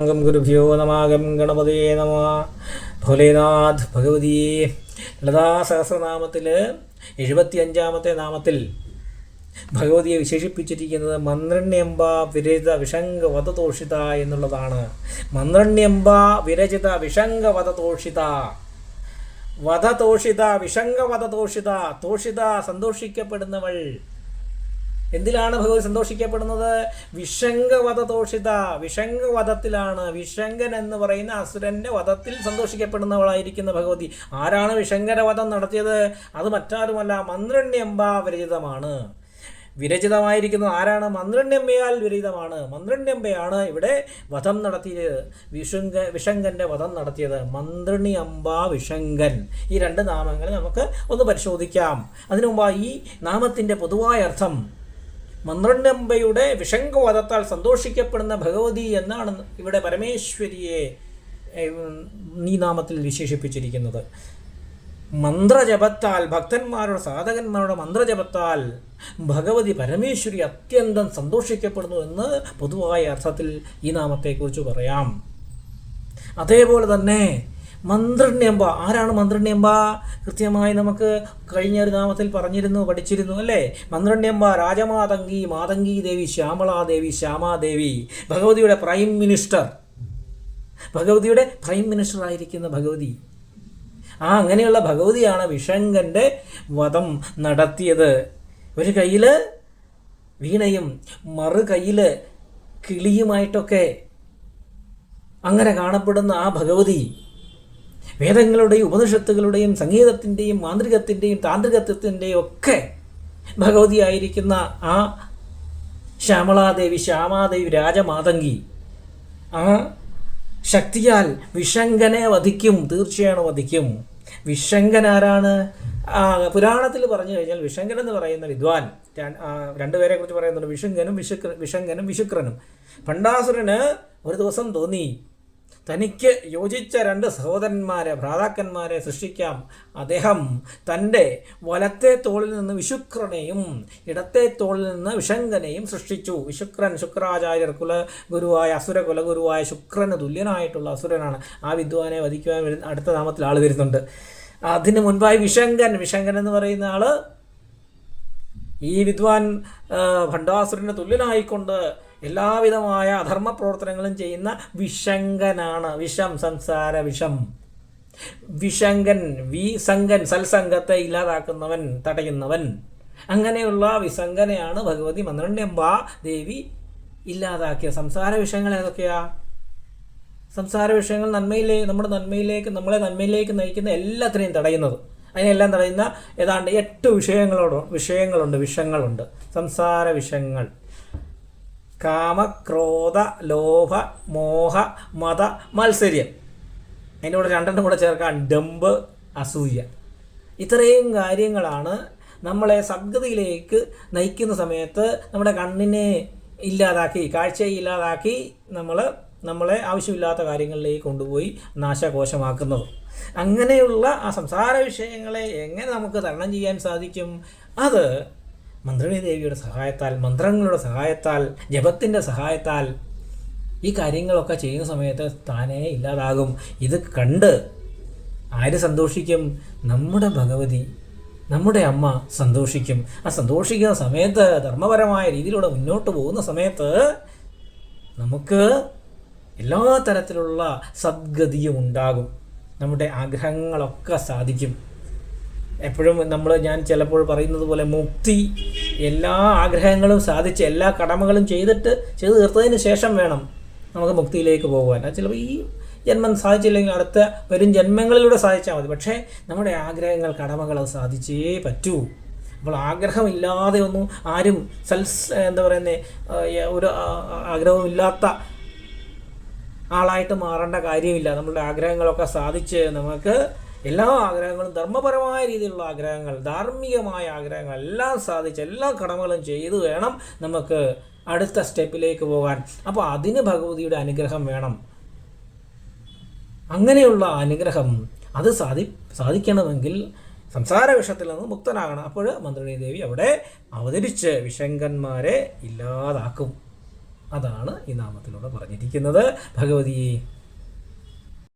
അംഗം ഗുരുഭ്യോ നമാകം ഗണപതിയെ നമ. ഭോലേനാഥ് ഭഗവതിയെ. ലതാ സഹസ്രനാമത്തിൽ എഴുപത്തിയഞ്ചാമത്തെ നാമത്തിൽ ഭഗവതിയെ വിശേഷിപ്പിച്ചിരിക്കുന്നത് മന്ത്രണ്യംബ വിരചിത വിഷംഗ വധതോഷിത എന്നുള്ളതാണ്. മന്ത്രണ്യംബ വിരചിത വിഷംഗ വധതോഷിത വധതോഷിത വിഷംഗ വധതോഷിത തോഷിത സന്തോഷിക്കപ്പെടുന്നവൾ. എന്തിലാണ് ഭഗവതി സന്തോഷിക്കപ്പെടുന്നത്? വിഷങ്കവധ തോഷിത വിഷംഗവധത്തിലാണ് വിഷംഗൻ എന്ന് പറയുന്ന അസുരന്റെ വധത്തിൽ സന്തോഷിക്കപ്പെടുന്നവളായിരിക്കുന്ന ഭഗവതി. ആരാണ് വിഷങ്കര വധം നടത്തിയത്? അത് മറ്റാരുമല്ല മന്ത്രണ്യമ്പ വിരചിതമാണ്. വിരചിതമായിരിക്കുന്നത് ആരാണ്? മന്ത്രണ്യമ്മയാൽ വിരചിതമാണ്. മന്ത്രണ്യമ്പയാണ് ഇവിടെ വധം നടത്തിയത്. വിഷുങ്ക വിഷങ്കന്റെ വധം നടത്തിയത്. മന്ത്രണി അമ്പ വിഷങ്കൻ ഈ രണ്ട് നാമങ്ങൾ നമുക്ക് ഒന്ന് പരിശോധിക്കാം. അതിനു മുമ്പ് ഈ നാമത്തിന്റെ പൊതുവായ അർത്ഥം മന്ത്രണ്ടമ്പയുടെ വിഷംഗവധത്താൽ സന്തോഷിക്കപ്പെടുന്ന ഭഗവതി എന്നാണ് ഇവിടെ പരമേശ്വരിയെ ഈ നാമത്തിൽ വിശേഷിപ്പിച്ചിരിക്കുന്നത്. മന്ത്രജപത്താൽ ഭക്തന്മാരുടെ സാധകന്മാരുടെ മന്ത്രജപത്താൽ ഭഗവതി പരമേശ്വരി അത്യന്തം സന്തോഷിക്കപ്പെടുന്നു എന്ന് പൊതുവായ അർത്ഥത്തിൽ ഈ നാമത്തെക്കുറിച്ച് പറയാം. അതേപോലെ തന്നെ മന്ത്രണ്യമ്പ ആരാണ് മന്ത്രണ്യമ്പ കൃത്യമായി നമുക്ക് കഴിഞ്ഞ ഒരു നാമത്തിൽ പറഞ്ഞിരുന്നു പഠിച്ചിരുന്നു അല്ലേ? മന്ത്രണ്യമ്പ രാജമാതങ്കി മാതങ്കി ദേവി ശ്യാമളാദേവി ശ്യാമാദേവി ഭഗവതിയുടെ പ്രൈം മിനിസ്റ്റർ. ഭഗവതിയുടെ പ്രൈം മിനിസ്റ്റർ ആയിരിക്കുന്ന ഭഗവതി. ആ അങ്ങനെയുള്ള ഭഗവതിയാണ് വിഷങ്കന്റെ വധം നടത്തിയത്. ഒരു കയ്യിൽ വീണയും മറു കയ്യിൽ കിളിയുമായിട്ടൊക്കെ അങ്ങനെ കാണപ്പെടുന്ന ആ ഭഗവതി. വേദങ്ങളുടെയും ഉപനിഷത്തുകളുടെയും സംഗീതത്തിന്റെയും മാന്ത്രികത്തിന്റെയും താന്ത്രികത്വത്തിന്റെയും ഒക്കെ ഭഗവതിയായിരിക്കുന്ന ആ ശ്യാമളാദേവി ശ്യാമാദേവി രാജമാതങ്കി ആ ശക്തിയാൽ വിഷങ്കനെ വധിക്കും തീർച്ചയാണ് വധിക്കും. വിഷങ്കൻ ആരാണ്? പുരാണത്തിൽ പറഞ്ഞു കഴിഞ്ഞാൽ വിഷങ്കൻ എന്ന് പറയുന്ന വിദ്വാൻ രണ്ടുപേരെ കുറിച്ച് പറയുന്നുണ്ട്. വിഷുങ്കനും വിശുക്ര വിഷങ്കനും വിശുക്രനും. ഭണ്ഡാസുരന് ഒരു ദിവസം തോന്നി തനിക്ക് യോജിച്ച രണ്ട് സഹോദരന്മാരെ ഭ്രാതാക്കന്മാരെ സൃഷ്ടിക്കാം. അദ്ദേഹം തന്റെ വലത്തെ തോളിൽ നിന്ന് വിശുക്രനെയും ഇടത്തെ തോളിൽ നിന്ന് വിഷങ്കനെയും സൃഷ്ടിച്ചു. വിശുക്രൻ ശുക്രാചാര്യർ കുല ഗുരുവായ അസുര കുലഗുരുവായ ശുക്രന് തുല്യനായിട്ടുള്ള അസുരനാണ്. ആ വിദ്വാനെ വധിക്കുവാൻ വരുന്ന അടുത്ത നാമത്തിൽ ആൾ വരുന്നുണ്ട്. അതിന് മുൻപായി വിഷങ്കൻ വിഷങ്കൻ എന്ന് പറയുന്ന ആൾ ഈ വിദ്വാൻ ഭണ്ഡാസുരന് തുല്യനായിക്കൊണ്ട് എല്ലാവിധമായ അധർമ്മ പ്രവർത്തനങ്ങളും ചെയ്യുന്ന വിഷങ്കനാണ് വിഷം സംസാര വിഷം. വിഷങ്കൻ വിസംഗൻ സൽസംഗത്തെ ഇല്ലാതാക്കുന്നവൻ തടയുന്നവൻ. അങ്ങനെയുള്ള വിസംഗനെയാണ് ഭഗവതി മന്ത്രണ്യമ്പ ദേവി ഇല്ലാതാക്കിയ. സംസാര വിഷയങ്ങൾ ഏതൊക്കെയാ? സംസാര വിഷയങ്ങൾ നന്മയിലേ നമ്മുടെ നന്മയിലേക്ക് നമ്മളെ നന്മയിലേക്ക് നയിക്കുന്ന എല്ലാത്തിനെയും തടയുന്നത്. അതിനെല്ലാം തടയുന്ന ഏതാണ്ട് എട്ട് വിഷയങ്ങളോട് വിഷയങ്ങളുണ്ട് വിഷങ്ങളുണ്ട്. സംസാര വിഷയങ്ങൾ. കാമക്രോധ ലോഭ മോഹ മത മത്സര്യം. അതിന്റെ കൂടെ രണ്ടെണ്ണം കൂടെ ചേർക്കാൻ ഡംബ് അസൂയ. ഇത്രയും കാര്യങ്ങളാണ് നമ്മളെ സദ്ഗതിയിലേക്ക് നയിക്കുന്ന സമയത്ത് നമ്മുടെ കണ്ണിനെ ഇല്ലാതാക്കി കാഴ്ചയെ ഇല്ലാതാക്കി നമ്മൾ നമ്മളെ ആവശ്യമില്ലാത്ത കാര്യങ്ങളിലേക്ക് കൊണ്ടുപോയി നാശകോശമാക്കുന്നത്. അങ്ങനെയുള്ള ആ സംസാര വിഷയങ്ങളെ എങ്ങനെ നമുക്ക് തരണം ചെയ്യാൻ സാധിക്കും? അത് മന്ത്രിണി ദേവിയുടെ സഹായത്താൽ മന്ത്രങ്ങളുടെ സഹായത്താൽ ജപത്തിന്റെ സഹായത്താൽ ഈ കാര്യങ്ങളൊക്കെ ചെയ്യുന്ന സമയത്ത് താനേ ഇല്ലാതാകും. ഇത് കണ്ട് ആര് സന്തോഷിക്കും? നമ്മുടെ ഭഗവതി നമ്മുടെ അമ്മ സന്തോഷിക്കും. ആ സന്തോഷിക്കുന്ന സമയത്ത് ധർമ്മപരമായ രീതിയിലൂടെ മുന്നോട്ട് പോകുന്ന സമയത്ത് നമുക്ക് എല്ലാ തരത്തിലുള്ള സദ്ഗതിയും ഉണ്ടാകും. നമ്മുടെ ആഗ്രഹങ്ങളൊക്കെ സാധിക്കും. എപ്പോഴും നമ്മൾ ഞാൻ ചിലപ്പോൾ പറയുന്നത് പോലെ മുക്തി എല്ലാ ആഗ്രഹങ്ങളും സാധിച്ച് എല്ലാ കടമകളും ചെയ്തിട്ട് ചെയ്ത് തീർത്തതിന് ശേഷം വേണം നമുക്ക് മുക്തിയിലേക്ക് പോകുവാൻ. അത് ചിലപ്പോൾ ഈ ജന്മം സാധിച്ചില്ലെങ്കിൽ അടുത്ത വരും ജന്മങ്ങളിലൂടെ സാധിച്ചാൽ മതി. പക്ഷേ നമ്മുടെ ആഗ്രഹങ്ങൾ കടമകൾ അത് സാധിച്ചേ പറ്റൂ. അപ്പോൾ ആഗ്രഹമില്ലാതെ ഒന്നും ആരും സെൽസ് എന്താ പറയുന്നത് ഒരു ആഗ്രഹമില്ലാത്ത ആളായിട്ട് മാറേണ്ട കാര്യമില്ല. നമ്മളുടെ ആഗ്രഹങ്ങളൊക്കെ സാധിച്ച് നമുക്ക് എല്ലാ ആഗ്രഹങ്ങളും ധർമ്മപരമായ രീതിയിലുള്ള ആഗ്രഹങ്ങൾ ധാർമ്മികമായ ആഗ്രഹങ്ങൾ എല്ലാം സാധിച്ച് എല്ലാ കടമകളും ചെയ്തു വേണം നമുക്ക് അടുത്ത സ്റ്റെപ്പിലേക്ക് പോകാൻ. അപ്പോൾ അതിന് ഭഗവതിയുടെ അനുഗ്രഹം വേണം. അങ്ങനെയുള്ള അനുഗ്രഹം അത് സാധി സാധിക്കണമെങ്കിൽ സംസാര വിഷത്തിൽ നിന്ന് മുക്തനാകണം. അപ്പോൾ മന്ത്രിണി ദേവി അവിടെ അവതരിച്ച് വിഷങ്കന്മാരെ ഇല്ലാതാക്കും. അതാണ് ഈ നാമത്തിലൂടെ പറഞ്ഞിരിക്കുന്നത്. ഭഗവതിയെ